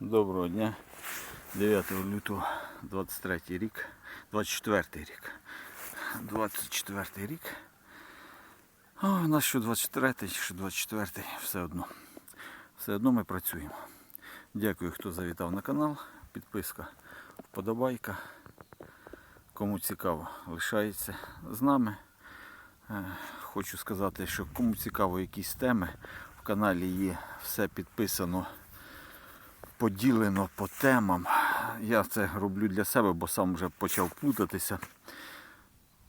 Доброго дня. 9 лютого 23 рік. 24 рік. 24 рік. О, у нас що 23, що 24, все одно. Все одно ми працюємо. Дякую, хто завітав на канал. Підписка, вподобайка. Кому цікаво, лишається з нами. Е, Хочу сказати, що кому цікаво якісь теми, в каналі є все підписано поділено по темам. Я це роблю для себе, бо сам вже почав плутатися.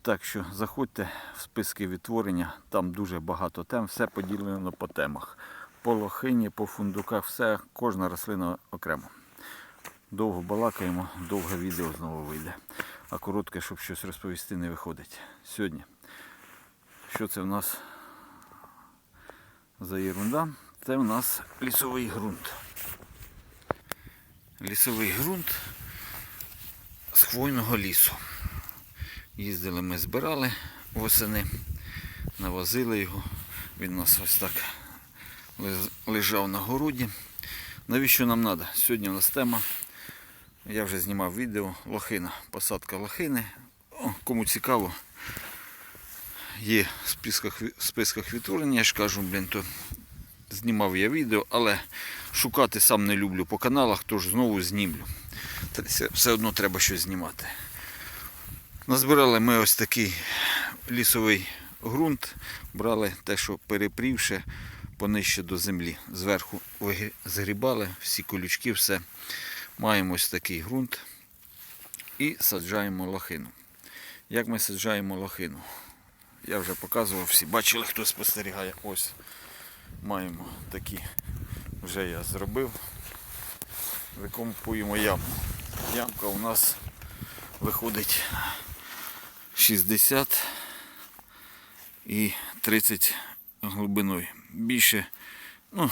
Так що заходьте в списки відтворення, там дуже багато тем, все поділено по темах. По лохині, по фундуках, все, кожна рослина окремо. Довго балакаємо, довге відео знову вийде. А коротке, щоб щось розповісти, не виходить. Сьогодні. Що це в нас за ерунда? Це в нас лісовий ґрунт лісовий ґрунт з хвойного лісу. Їздили ми, збирали восени, навозили його. Він у нас ось так лежав на городі. Навіщо нам треба? Сьогодні у нас тема. Я вже знімав відео лохина, посадка лохини. О, кому цікаво, є в списках, в списках відтворення, я ж кажу, блін, то знімав я відео, але шукати сам не люблю по каналах, тож знову знімлю. Все- одно треба щось знімати. Назбирали ми ось такий лісовий ґрунт, брали те, що перепрівши понижче до землі. Зверху згрібали всі колючки, все. Маємо ось такий ґрунт і саджаємо лохину. Як ми саджаємо лохину? Я вже показував, всі бачили, хто спостерігає. Ось маємо такі, вже я зробив. Викопуємо яму. Ямка у нас виходить 60 і 30 глибиною. Більше, ну,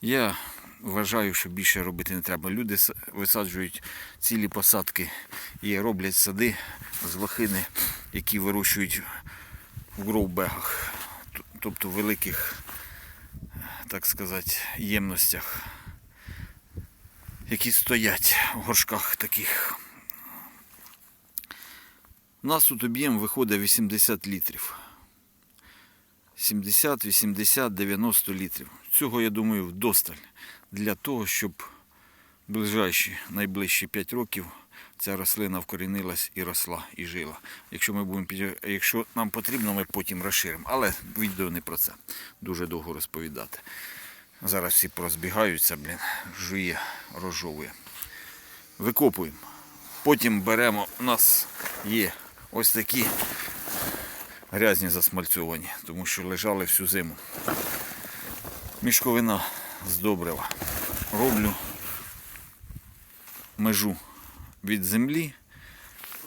я вважаю, що більше робити не треба. Люди висаджують цілі посадки і роблять сади з лохини, які вирощують в гроубегах, тобто великих так сказати, ємностях, які стоять в горшках таких. У нас тут об'єм виходить 80 літрів. 70, 80, 90 літрів. Цього, я думаю, вдосталь для того, щоб ближайші, найближчі 5 років ця рослина вкорінилась і росла, і жила. Якщо ми будемо під- якщо нам потрібно, ми потім розширимо. Але відео не про це. Дуже довго розповідати. Зараз всі прозбігаються, блін, жує, розжовує. Викопуємо. Потім беремо, у нас є ось такі грязні засмальцьовані, тому що лежали всю зиму. Мішковина з добрива. Роблю межу від землі.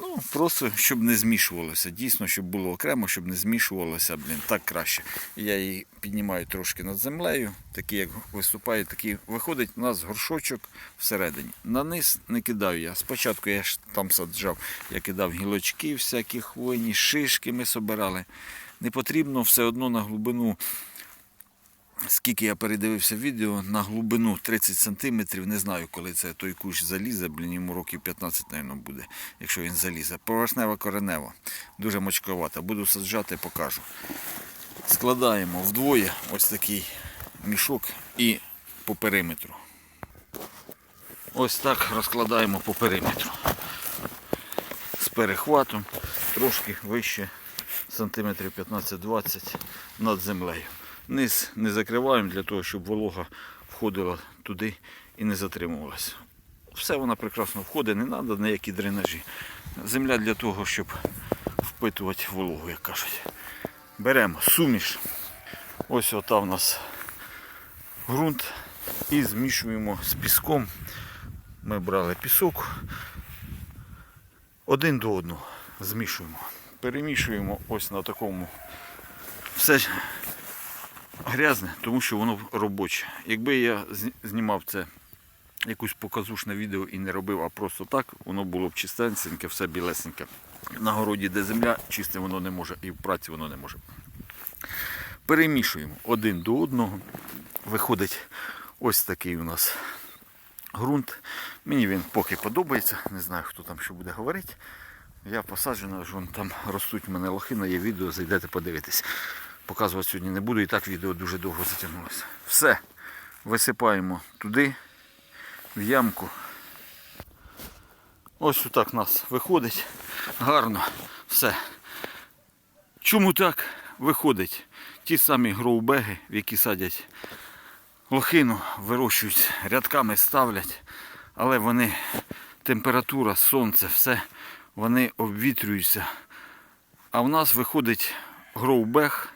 Ну, просто щоб не змішувалося. Дійсно, щоб було окремо, щоб не змішувалося, блін, так краще. Я її піднімаю трошки над землею, такий як виступає, такий виходить у нас горшочок всередині. На низ не кидаю я. Спочатку я ж там саджав, я кидав гілочки, всякі хвойні, шишки ми собирали. Не потрібно все одно на глибину Скільки я передивився відео на глибину 30 см, не знаю, коли це той кущ залізе, блін, йому років 15, мабуть, буде, якщо він залізе. Поверхнева коренева, дуже мочковата. Буду саджати, покажу. Складаємо вдвоє ось такий мішок і по периметру. Ось так розкладаємо по периметру. З перехватом трошки вище сантиметрів 15-20 над землею. Низ не закриваємо для того, щоб волога входила туди і не затримувалася. Все вона прекрасно входить, не треба ніякі дренажі. Земля для того, щоб впитувати вологу, як кажуть. Беремо суміш. Ось ота в нас ґрунт і змішуємо з піском. Ми брали пісок один до одного змішуємо. Перемішуємо ось на такому. Все грязне, тому що воно робоче. Якби я знімав це якусь показушне відео і не робив, а просто так, воно було б чистеньке, все білесеньке. На городі, де земля, чисте воно не може, і в праці воно не може. Перемішуємо один до одного. Виходить ось такий у нас ґрунт. Мені він поки подобається, не знаю, хто там що буде говорити. Я посаджена, там ростуть в мене лохина, є відео, зайдете подивитись. Показувати сьогодні не буду, і так відео дуже довго затягнулося. Все, висипаємо туди, в ямку. Ось отак у нас виходить. Гарно. Все. Чому так виходить? Ті самі гроубеги, в які садять лохину, вирощують, рядками ставлять, але вони, температура, сонце, все, вони обвітрюються. А в нас виходить гроубег,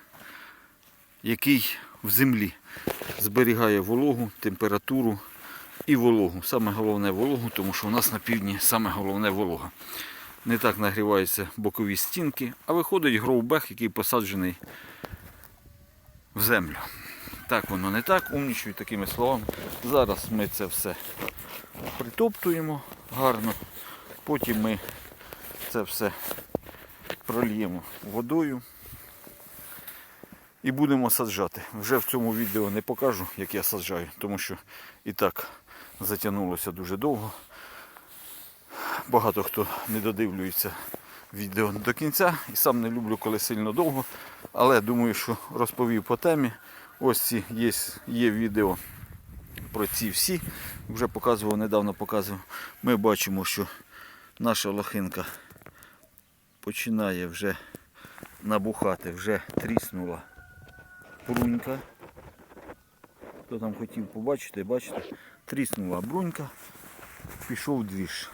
який в землі зберігає вологу, температуру і вологу. Саме головне вологу, тому що у нас на півдні саме головне волога. Не так нагріваються бокові стінки, а виходить гроубег, який посаджений в землю. Так воно не так, умнічую такими словами. Зараз ми це все притоптуємо гарно, потім ми це все прольємо водою і будемо саджати. Вже в цьому відео не покажу, як я саджаю, тому що і так затягнулося дуже довго. Багато хто не додивлюється відео до кінця і сам не люблю, коли сильно довго. Але думаю, що розповів по темі. Ось ці є, є відео про ці всі. Вже показував, недавно показував. Ми бачимо, що наша лохинка починає вже набухати, вже тріснула брунька. Хто там хотів побачити, бачите, тріснула брунька, пішов двіж.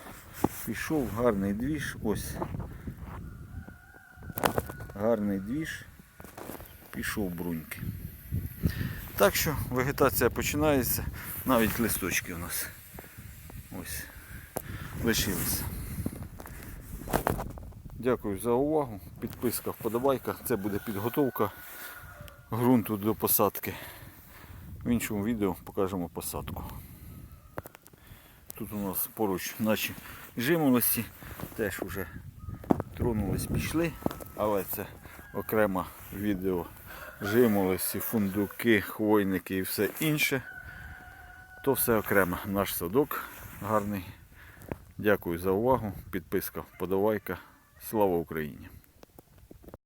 Пішов гарний двіж, ось. Гарний двіж, пішов бруньки. Так що вегетація починається, навіть листочки у нас ось лишилися. Дякую за увагу. Підписка, вподобайка. Це буде підготовка ґрунту до посадки. В іншому відео покажемо посадку. Тут у нас поруч наші жимолості теж вже тронулись, пішли, але це окремо відео жимолості, фундуки, хвойники і все інше. То все окремо. Наш садок гарний. Дякую за увагу. Підписка, подавайка. Слава Україні!